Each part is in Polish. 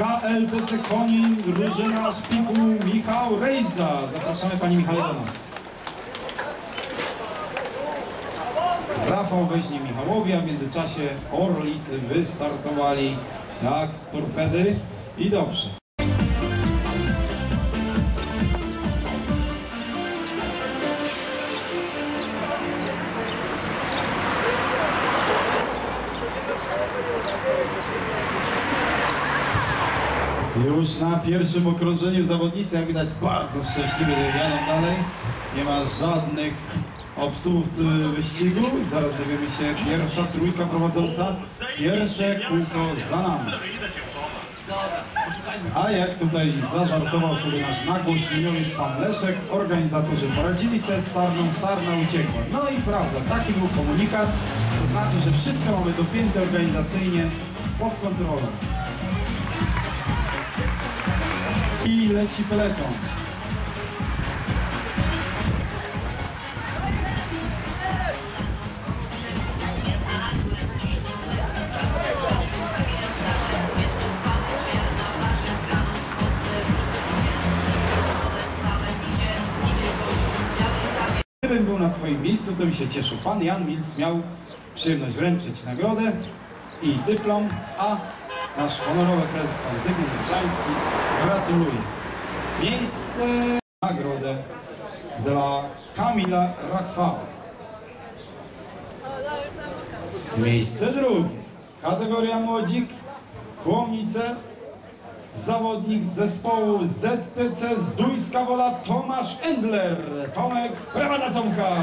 KLTC Konin, drużyna szpiku Michał Rejza. Zapraszamy Pani Michale do nas. Rafał weźmie Michałowi, a w międzyczasie Orlicy wystartowali jak z torpedy i dobrze. Już na pierwszym okrążeniu zawodnicy, jak widać, bardzo szczęśliwie jadą dalej. Nie ma żadnych obsług y, wyścigu. Zaraz dowiemy się pierwsza trójka prowadząca. Pierwsze kółko za nami. A jak tutaj zażartował sobie nasz nagłośnieniowiec pan Leszek, organizatorzy poradzili sobie z sarną, sarna uciekła. No i prawda, taki był komunikat, to znaczy, że wszystko mamy dopięte organizacyjnie pod kontrolą. I leci peleton. Gdybym był na Twoim miejscu, to bym się cieszył. Pan Jan Milc miał przyjemność wręczyć nagrodę i dyplom, a nasz honorowy prezes, pan Zygmunt Grzański, gratuluje. Miejsce, nagrodę dla Kamila Rachwała. Miejsce drugie. Kategoria młodzik, Kłomnice, zawodnik z zespołu ZTC Zdójska Wola Tomasz Endler. Tomek, brawa dla Tomka.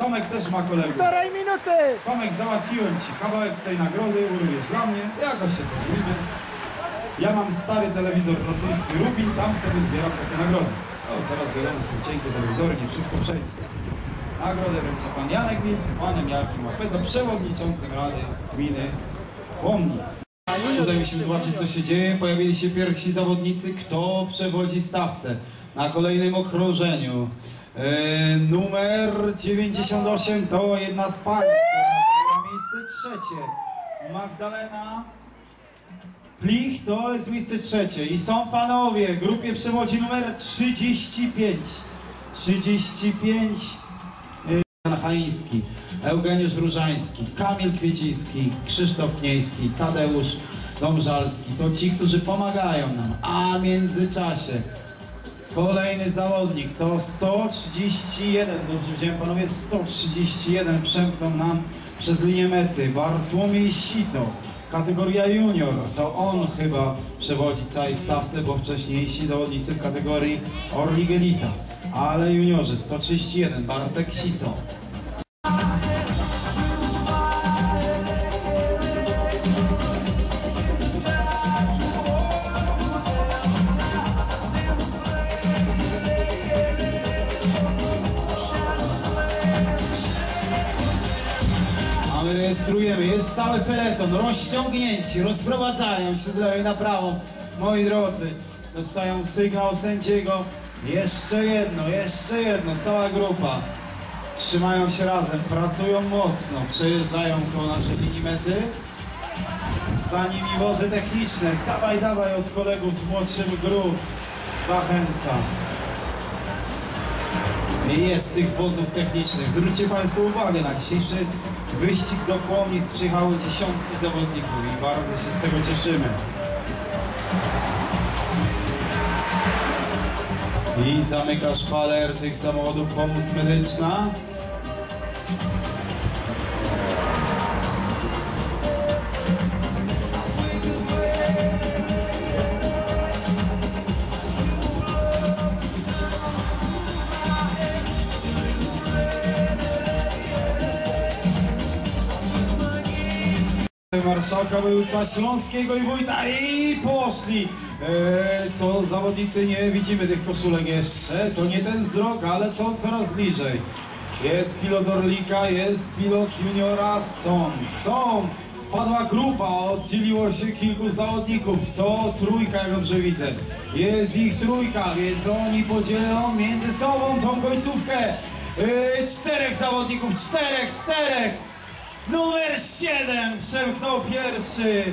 Tomek też ma kolegów. Półtorej minuty! Tomek, załatwiłem Ci kawałek z tej nagrody, urwiesz dla mnie, jakoś się podzielimy. Ja mam stary telewizor rosyjski Rubin, tam sobie zbieram takie nagrody. O, teraz wiadomo, są cienkie telewizory, nie wszystko przejdzie. Nagrodę wręcza pan Janek Nic z panem Jarkiem Apedo, przewodniczącym Rady Gminy Łomnic. Tutaj musimy zobaczyć, co się dzieje. Pojawili się pierwsi zawodnicy. Kto przewodzi stawce na kolejnym okrążeniu? E, numer 98 to jedna z pań, która miejsce trzecie. Magdalena Plich to jest miejsce trzecie. I są panowie grupie przewodzi numer 35. 35 Jan Haiński, Eugeniusz Różański, Kamil Kwieciński, Krzysztof Knieński, Tadeusz Domżalski. To ci, którzy pomagają nam. A w międzyczasie kolejny zawodnik to 131, dobrze wziąłem panowie, 131 przemknął nam przez linię mety. Bartłomiej Sito, kategoria junior, to on chyba przewodzi całej stawce, bo wcześniejsi zawodnicy w kategorii Orligelita. Ale juniorzy 131, Bartek Sito. Jest cały peleton, rozciągnięci, rozprowadzają się z lewej na prawą. Moi drodzy, dostają sygnał sędziego. Jeszcze jedno, jeszcze jedno, cała grupa. Trzymają się razem, pracują mocno, przejeżdżają koło naszej linii mety. Za nimi wozy techniczne. Dawaj, dawaj od kolegów z młodszych grup. Zachęcam. Jest tych wozów technicznych. Zwróćcie Państwo uwagę, na dzisiejszy wyścig do Kłomic przyjechały dziesiątki zawodników i bardzo się z tego cieszymy. I zamyka szpaler tych samochodów pomoc medyczna. Marszałka województwa śląskiego i wójta i poszli. E, co zawodnicy nie widzimy tych koszulek jeszcze. To nie ten wzrok, ale co coraz bliżej. Jest pilot Orlika, jest pilot juniora, są, są. Wpadła grupa, oddzieliło się kilku zawodników. To trójka, jak dobrze widzę. Jest ich trójka, więc oni podzielą między sobą tą końcówkę. E, czterech zawodników, czterech, czterech. Numer 7 przemknął pierwszy.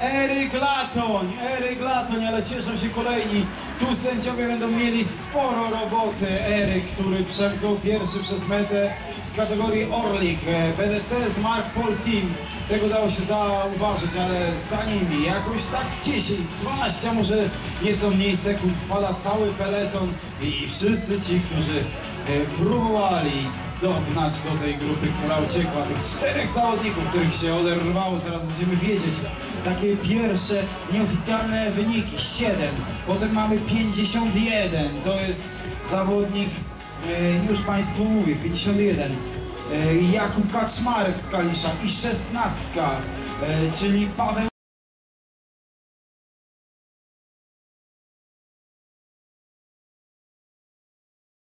Eryk Latoń, Eryk Latoń, ale cieszą się kolejni. Tu sędziowie będą mieli sporo roboty. Eryk, który przemknął pierwszy przez metę z kategorii Orlik. PDC z Mark Paul Team. Tego dało się zauważyć, ale za nimi jakoś tak 10, 12, a może nieco mniej sekund wpada cały peleton i wszyscy ci, którzy próbowali dognać do tej grupy, która uciekła. Tych czterech zawodników, których się oderwało, zaraz będziemy wiedzieć. Takie pierwsze nieoficjalne wyniki, 7, potem mamy 51, to jest zawodnik, e, już Państwu mówię, 51. E, Jakub Kaczmarek z Kalisza i 16, e, czyli Paweł